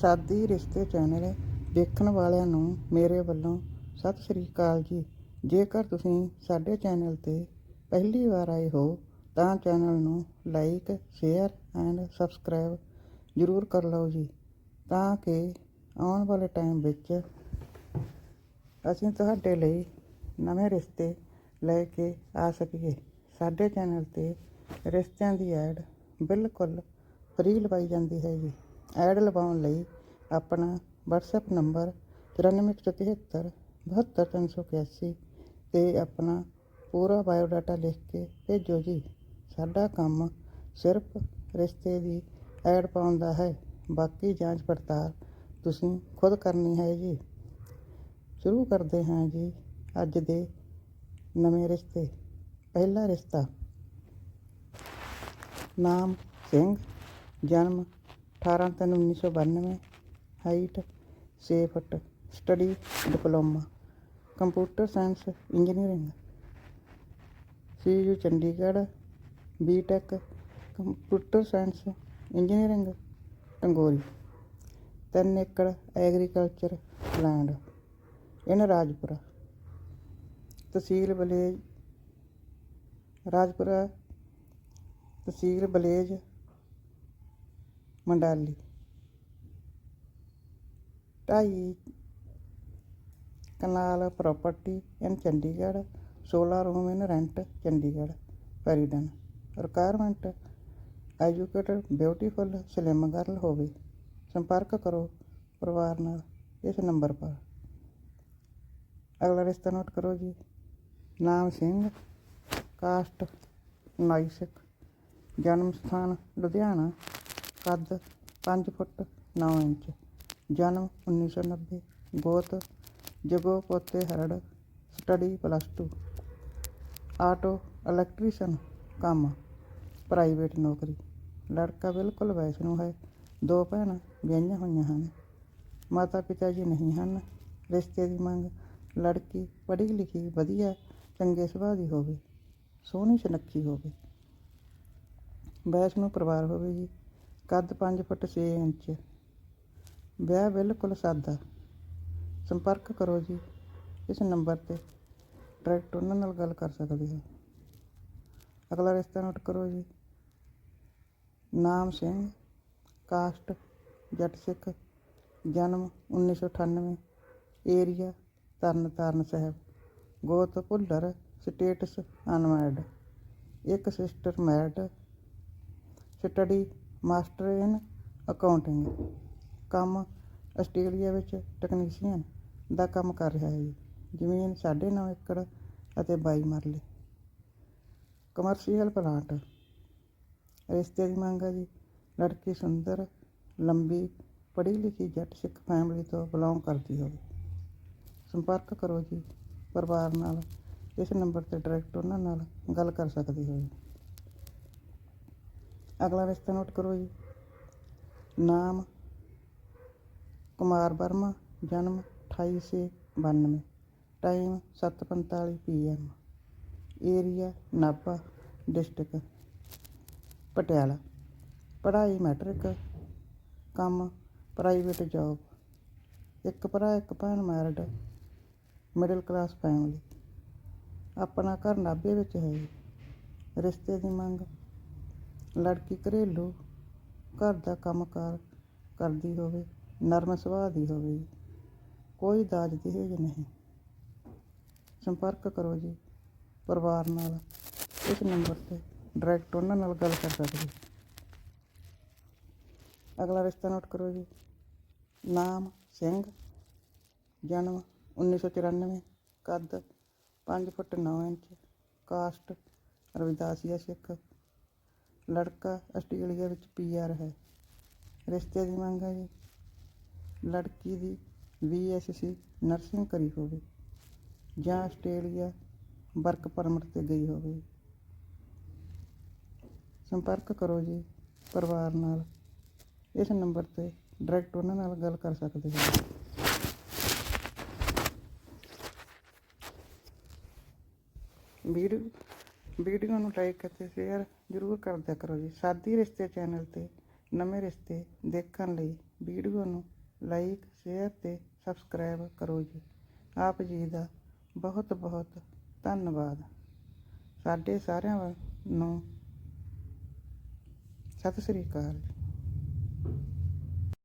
ਸਾਦੀ ਰਿਸ਼ਤੇ ਚੈਨਲ ਦੇਖਣ ਵਾਲਿਆਂ ਨੂੰ ਮੇਰੇ ਵੱਲੋਂ ਸਤਿ ਸ੍ਰੀ ਅਕਾਲ ਜੀ। ਜੇਕਰ ਤੁਸੀਂ ਸਾਡੇ ਚੈਨਲ ਤੇ ਪਹਿਲੀ ਵਾਰ ਆਏ ਹੋ, ਤਾਂ ਚੈਨਲ ਨੂੰ ਲਾਈਕ, ਸ਼ੇਅਰ ਐਂਡ ਸਬਸਕ੍ਰਾਈਬ ਜ਼ਰੂਰ ਕਰ ਲਓ ਜੀ, ਤਾਂ ਕਿ ਆਉਣ ਵਾਲੇ ਟਾਈਮ ਵਿੱਚ ਅਸੀਂ ਤੁਹਾਡੇ ਲਈ ਨਵੇਂ ਰਿਸ਼ਤੇ ਲੈ ਕੇ ਆ ਸਕੀਏ। ਸਾਡੇ ਚੈਨਲ ਤੇ ਰਿਸ਼ਤਿਆਂ ਦੀ ਐਡ ਬਿਲਕੁਲ ਫ੍ਰੀ ਲਵਾਈ ਜਾਂਦੀ ਹੈ ਜੀ। ਐਡ ਲਵਾਉਣ ਲਈ ਆਪਣਾ WhatsApp ਨੰਬਰ 9473 72381 ਤੇ ਆਪਣਾ ਪੂਰਾ ਬਾਇਓਡਾਟਾ ਲਿਖ ਕੇ ਭੇਜੋ ਜੀ। ਸਾਡਾ ਕੰਮ ਸਿਰਫ ਰਿਸ਼ਤੇ ਦੀ ਐਡ ਪਾਉਣ ਦਾ ਹੈ, ਬਾਕੀ ਜਾਂਚ ਪੜਤਾਲ ਤੁਸੀਂ ਖੁਦ ਕਰਨੀ ਹੈ ਜੀ। ਸ਼ੁਰੂ ਕਰਦੇ ਹਾਂ ਜੀ ਅੱਜ ਦੇ ਨਵੇਂ ਰਿਸ਼ਤੇ। ਪਹਿਲਾ ਰਿਸ਼ਤਾ, ਨਾਮ ਸਿੰਘ, ਜਨਮ 18 ਤਿੰਨ 1992 ਹਾਈਟ ਛੇ foot study diploma computer science engineering C U Chandigarh B tech computer science engineering Tangori, ਤਿੰਨ ਏਕੜ agriculture land in Rajpura, tehsil Balej, Rajpura tehsil Balej Mandali. ਢਾਈ kanal property in Chandigarh 16 room in rent Chandigarh, ਫਰੀਦਨ। Requirement educated beautiful slim girl ਹੋਵੇ। ਸੰਪਰਕ ਕਰੋ ਪਰਿਵਾਰ ਨਾਲ ਇਸ number ਪਰ। ਅਗਲਾ ਰਿਸ਼ਤਾ ਨੋਟ ਕਰੋ ਜੀ। ਨਾਮ ਸਿੰਘ ਕਾਸਟ ਨਾਈ ਜਨਮ ਸਥਾਨ ਲੁਧਿਆਣਾ। ਕੱਦ 5 ਫੁੱਟ 9 ਇੰਚ, ਜਨਮ 1990 ਗੋਤ ਜਗੋ ਪੋਤੇ ਹਰੜ, ਸਟੱਡੀ ਪਲੱਸ 2 ਆਟੋ ਇਲੈਕਟ੍ਰੀਸ਼ੀਅਨ ਕੰਮ, ਪ੍ਰਾਈਵੇਟ ਨੌਕਰੀ। ਲੜਕਾ ਬਿਲਕੁਲ ਵੈਸ਼ਨੂ ਹੈ, ਦੋ ਭੈਣਾਂ ਵਿਆਹੀਆਂ ਹੋਈਆਂ ਹਨ। ਮਾਤਾ ਪਿਤਾ ਜੀ ਨਹੀਂ ਹਨ, ਰਿਸ਼ਤੇ ਦੀ ਮੰਗ, ਲੜਕੀ ਪੜ੍ਹੀ ਲਿਖੀ ਵਧੀਆ, ਚੰਗੇ ਸੁਭਾਅ ਦੀ ਹੋਵੇ, ਸੋਹਣੀ ਸੁਨੱਖੀ ਹੋਵੇ। ਵੈਸ਼ਨੂ ਪਰਿਵਾਰ ਹੋਵੇ ਜੀ ਕੱਦ 5 ਫੁੱਟ 6 ਇੰਚ। ਵਿਆਹ ਬਿਲਕੁਲ ਸਾਦਾ। ਸੰਪਰਕ ਕਰੋ ਜੀ। ਇਸ ਨੰਬਰ ਤੇ ਡਾਇਰੈਕਟ ਉਹਨਾਂ ਨਾਲ ਗੱਲ ਕਰ ਸਕਦੇ ਹੋ। ਅਗਲਾ ਰਿਸ਼ਤਾ ਨੋਟ ਕਰੋ ਜੀ। ਨਾਮ ਸਿੰਘ, ਕਾਸਟ, ਜੱਟ ਸਿੱਖ, ਜਨਮ 1998 ਏਰੀਆ, ਤਰਨ ਤਾਰਨ ਸਾਹਿਬ ਗੋਤ ਭੁੱਲਰ ਸਟੇਟਸ ਅਨਮੈਰਿਡ। ਇੱਕ sister married, study master in accounting, ਕੰਮ ਆਸਟ੍ਰੇਲੀਆ ਵਿੱਚ ਟੈਕਨੀਸ਼ੀਅਨ ਦਾ ਕੰਮ ਕਰ ਰਿਹਾ ਹੈ। ਜੀ ਜ਼ਮੀਨ 9.5 ਏਕੜ ਅਤੇ 22 ਮਰਲੇ। ਕਮਰਸ਼ੀਅਲ ਪਲਾਂਟ ਰਿਸ਼ਤੇ ਦੀ ਮੰਗ ਹੈ ਜੀ। ਲੜਕੀ ਸੁੰਦਰ, ਲੰਬੀ ਪੜ੍ਹੀ ਲਿਖੀ ਜੱਟ ਸਿੱਖ ਫੈਮਿਲੀ ਤੋਂ ਬਿਲੋਂਗ ਕਰਦੀ ਹੋਵੇ। ਸੰਪਰਕ ਕਰੋ ਜੀ, ਪਰਿਵਾਰ ਨਾਲ, ਇਸ ਨੰਬਰ ਤੇ ਡਾਇਰੈਕਟ ਉਹਨਾਂ ਨਾਲ ਗੱਲ ਕਰ ਸਕਦੇ ਹੋ। ਅਗਲਾ ਰਿਸ਼ਤਾ ਨੋਟ ਕਰੋ ਜੀ। ਨਾਮ, ਕੁਮਾਰ ਵਰਮਾ, ਜਨਮ 2892 time 7:45 PM area, Nabha, district, Patiala. ਪੜ੍ਹਾਈ ਮੈਟ੍ਰਿਕ, ਕੰਮ, ਪ੍ਰਾਈਵੇਟ ਜੌਬ। ਇੱਕ ਭਰਾ, ਇੱਕ ਭੈਣ ਮੈਰਿਡ, ਮਿਡਲ ਕਲਾਸ ਫੈਮਿਲੀ। ਆਪਣਾ ਘਰ ਨਾਭੇ ਵਿੱਚ ਹੈ ਜੀ। ਰਿਸ਼ਤੇ ਦੀ ਮੰਗ ਲੜਕੀ ਘਰੇਲੂ ਘਰ ਦਾ ਕੰਮਕਾਰ ਕਰਦੀ ਹੋਵੇ, ਨਰਮ ਸੁਭਾਅ ਦੀ ਹੋਵੇ ਜੀ। ਕੋਈ ਦਾਜ ਦਹੇਜ ਨਹੀਂ। ਸੰਪਰਕ ਕਰੋ ਜੀ ਪਰਿਵਾਰ ਨਾਲ। ਇਸ ਨੰਬਰ ਤੇ ਡਾਇਰੈਕਟ ਉਹਨਾਂ ਨਾਲ ਗੱਲ ਕਰ ਸਕਦੇ ਹੋ। ਅਗਲਾ ਰਿਸ਼ਤਾ ਨੋਟ ਕਰੋ ਜੀ। ਨਾਮ ਸਿੰਘ, ਜਨਮ 1994 ਕੱਦ 5 foot 9 inch, caste Ravidasia Sikh. ਲੜਕਾ ਆਸਟ੍ਰੇਲੀਆ ਵਿੱਚ ਪੀਆਰ ਹੈ। ਰਿਸ਼ਤੇ ਦੀ ਮੰਗ ਹੈ ਜੀ। ਲੜਕੀ ਦੀ ਬੀਐਸਸੀ ਨਰਸਿੰਗ ਕਰੀ ਹੋਵੇ ਜਾਂ ਆਸਟ੍ਰੇਲੀਆ ਵਰਕ ਪਰਮਿਟ ਤੇ ਗਈ ਹੋਵੇ। ਸੰਪਰਕ ਕਰੋ ਜੀ ਪਰਿਵਾਰ ਨਾਲ। ਇਸ ਨੰਬਰ ਤੇ ਡਾਇਰੈਕਟ ਉਹਨਾਂ ਨਾਲ ਗੱਲ ਕਰ ਸਕਦੇ ਹੋ। ਵੀਡੀਓ ਵੀਡੀਓ ਨੂੰ ਲਾਈਕ ਅਤੇ ਸ਼ੇਅਰ ਜ਼ਰੂਰ ਕਰਦਿਆ ਕਰੋ ਜੀ। ਸਾਦੀ ਰਿਸ਼ਤੇ ਚੈਨਲ ਤੇ ਨਵੇਂ ਰਿਸ਼ਤੇ ਦੇਖਣ ਲਈ ਵੀਡੀਓ ਨੂੰ ਲਾਈਕ, ਸ਼ੇਅਰ ਤੇ ਸਬਸਕ੍ਰਾਈਬ ਕਰੋ ਜੀ। ਆਪ ਜੀ ਦਾ ਬਹੁਤ ਬਹੁਤ ਧੰਨਵਾਦ। ਸਾਡੇ ਸਾਰਿਆਂ ਨੂੰ ਸਤਿ ਸ੍ਰੀ ਅਕਾਲ